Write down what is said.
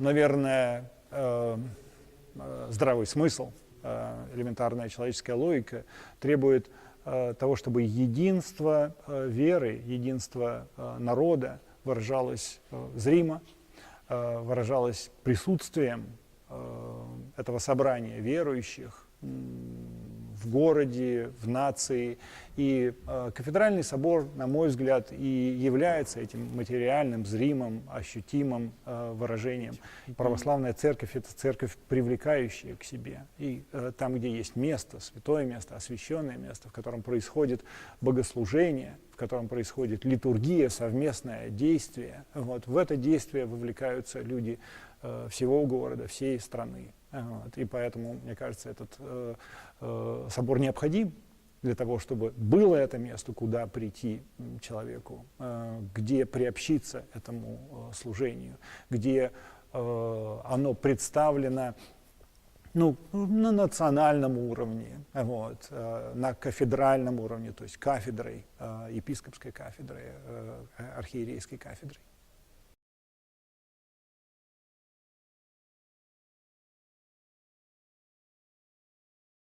наверное, э, э, здравый смысл, э, элементарная человеческая логика требует того, чтобы единство веры, единство народа выражалось зримо, выражалось присутствием этого собрания верующих в городе, в нации. И э, кафедральный собор, на мой взгляд, и является этим материальным, зримым, ощутимым э, выражением. Православная церковь – это церковь, привлекающая к себе. И э, там, где есть место, святое место, освященное место, в котором происходит богослужение, в котором происходит литургия, совместное действие, вот, в это действие вовлекаются люди э, всего города, всей страны. Вот. И поэтому, мне кажется, этот э, э, собор необходим для того, чтобы было это место, куда прийти человеку, э, где приобщиться этому э, служению, где э, оно представлено ну, на национальном уровне, вот, э, на кафедральном уровне, то есть кафедрой, э, епископской кафедрой, э, архиерейской кафедрой.